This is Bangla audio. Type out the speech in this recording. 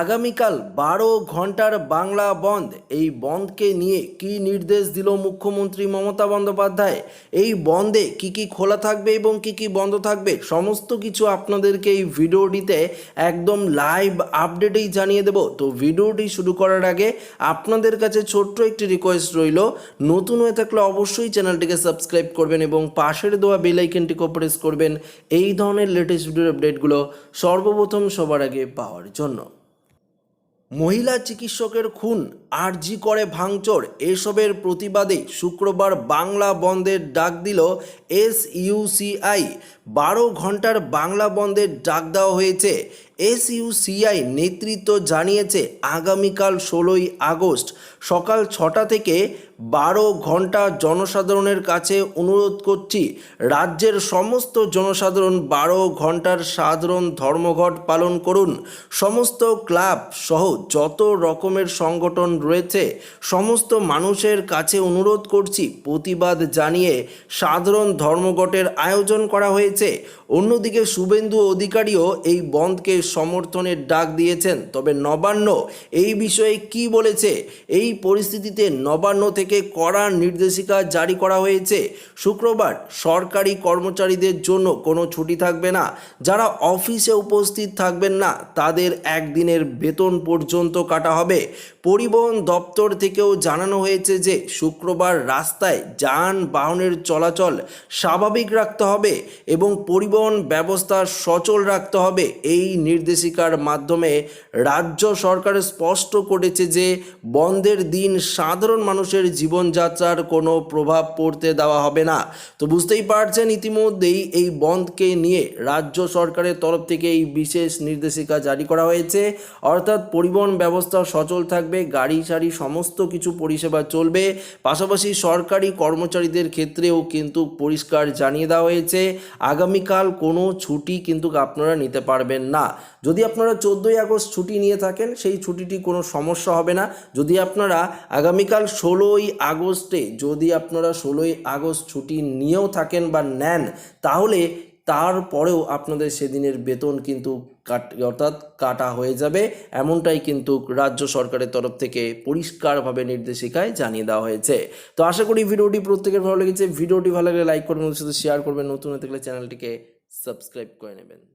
আগামীকাল বারো ঘণ্টার বাংলা বন্ধ। এই বন্ধকে নিয়ে কি নির্দেশ দিল মুখ্যমন্ত্রী মমতা বন্দ্যোপাধ্যায়? এই বন্ধে কি কি খোলা থাকবে এবং কি কি বন্ধ থাকবে? সমস্ত কিছু আপনাদেরকে এই ভিডিওটিতে একদম লাইভ আপডেটেই জানিয়ে দেব। তো ভিডিওটি শুরু করার আগে আপনাদের কাছে ছোট্ট একটি রিকোয়েস্ট রইল। নতুন হয়ে থাকলে অবশ্যই চ্যানেলটিকে সাবস্ক্রাইব করবেন এবং পাশের দেওয়া বেল আইকনটিকে প্রেস করবেন। এই ধরনের লেটেস্ট ভিডিওর আপডেটগুলো সর্বপ্রথম সবার আগে পাওয়ার জন্য। মহিলা চিকিৎসকের খুন, আরজি করে ভাঙচোর, এসবের প্রতিবাদে শুক্রবার বাংলা বন্ধের ডাক দিল এস ইউসিআই বারো ঘণ্টার বাংলা বন্ধের ডাক দেওয়া হয়েছে। এস ইউসিআই নেতৃত্ব জানিয়েছে, আগামীকাল ষোলোই আগস্ট সকাল ছটা থেকে বারো ঘণ্টা জনসাধারণের কাছে অনুরোধ করছি, রাজ্যের সমস্ত জনসাধারণ বারো ঘণ্টার সাধারণ ধর্মঘট পালন করুন। সমস্ত ক্লাব সহ যত রকমের সংগঠন রয়েছে, সমস্ত মানুষের কাছে অনুরোধ করছি, প্রতিবাদ জানিয়ে সাধারণ ধর্মঘটের আয়োজন করা হয়েছে। অন্যদিকে শুভেন্দু অধিকারীও এই বন্ধকে সমর্থনের ডাক দিয়েছেন। তবে নবান্ন এই বিষয়ে কি বলেছে? এই পরিস্থিতিতে নবান্ন থেকে কড়া নির্দেশিকা জারি করা হয়েছে। শুক্রবার সরকারি কর্মচারীদের জন্য কোনো ছুটি থাকবে না। যারা অফিসে উপস্থিত থাকবেন না, তাদের একদিনের বেতন পর্যন্ত কাটা হবে। পরিবহন দপ্তর থেকেও জানানো হয়েছে যে, শুক্রবার রাস্তায় যানবাহনের চলাচল স্বাভাবিক রাখতে হবে এবং পরিবহন ব্যবস্থা সচল রাখতে হবে। এই নির্দেশিকার মাধ্যমে রাজ্য সরকার স্পষ্ট করেছে যে, বন্ধের দিন সাধারণ মানুষের জীবনযাত্রার কোনো প্রভাব পড়তে দেওয়া হবে না। তো বুঝতেই পারছেন ইতিমধ্যেই এই বন্ধকে নিয়ে রাজ্য সরকারের তরফ থেকে এই বিশেষ নির্দেশিকা জারি করা হয়েছে। অর্থাৎ পরিবহন ব্যবস্থা সচল থাকবে, গাড়ি সারি সমস্ত কিছু পরিষেবা চলবে। পাশাপাশি সরকারি কর্মচারীদের ক্ষেত্রেও কিন্তু পরিষ্কার জানিয়ে দেওয়া হয়েছে। আগামীকাল কোনো ছুটি কিন্তু আপনারা নিতে পারবেন না। যদি আপনারা চোদ্দোই আগস্ট ছুটি নিয়ে থাকেন, সেই ছুটিটি কোনো সমস্যা হবে না। যদি আপনারা আগামীকাল ষোলোই আগস্টে যদি আপনারা ষোলোই আগস্ট ছুটি নিয়েও থাকেন বা নেন, তাহলে তারপরেও আপনাদের সেদিনের বেতন কিন্তু কাট, অর্থাৎ কাটা হয়ে যাবে। এমনটাই কিন্তু রাজ্য সরকারের তরফ থেকে পরিষ্কারভাবে নির্দেশিকায় জানিয়ে দেওয়া হয়েছে। তো আশা করি ভিডিওটি প্রত্যেকের ভালো লেগেছে। ভিডিওটি ভালো লাগলে লাইক করবেন সাথে শেয়ার করবেন। নতুন হয়ে থাকলে চ্যানেলটিকে সাবস্ক্রাইব করে নেবেন।